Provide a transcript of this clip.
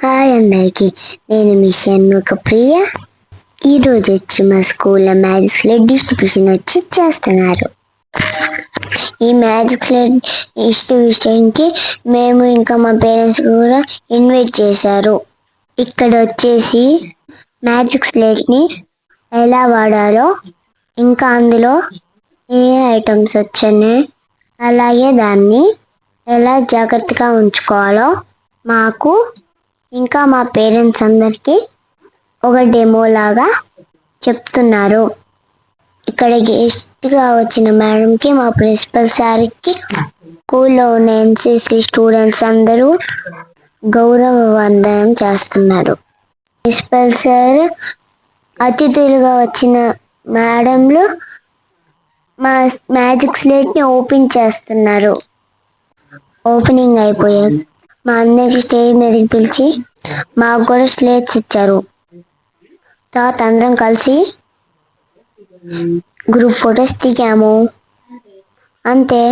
Hi అందరికి. నేను మీ షణ్ముఖ ప్రియ. ఈరోజు వచ్చి మా స్కూల్లో మ్యాజిక్ స్లేట్ డిస్ట్రిబ్యూషన్ వచ్చి చేస్తున్నారు. ఈ మ్యాజిక్ డిస్ట్రిబ్యూషన్కి మేము ఇంకా మా పేరెంట్స్ కూడా ఇన్వైట్ చేశారు. ఇక్కడ వచ్చేసి మ్యాజిక్ స్లేట్ని ఎలా వాడాలో ఇంకా అందులో ఏ ఐటమ్స్ వచ్చాయి అలాగే దాన్ని ఎలా జాగ్రత్తగా ఉంచుకోవాలో మాకు ఇంకా మా పేరెంట్స్ అందరికీ ఒక డెమో లాగా చెప్తున్నారు. ఇక్కడ గెస్ట్గా వచ్చిన మేడంకి మా ప్రిన్సిపల్ సార్కి స్కూల్లో ఉన్న ఎన్సిసి స్టూడెంట్స్ అందరూ గౌరవ వందనం చేస్తున్నారు. ప్రిన్సిపల్ సార్ అతిథులుగా వచ్చిన మేడంలు మా మ్యాజిక్ స్లేట్ని ఓపెన్ చేస్తున్నారు. ఓపెనింగ్ అయిపోయాక మా అందరికి స్టేజ్ మీదకి పిలిచి మాకు కూడా స్లేట్స్ ఇచ్చారు. తర్వాత అందరం కలిసి గ్రూప్ ఫొటోస్ దిగాము. అంతే.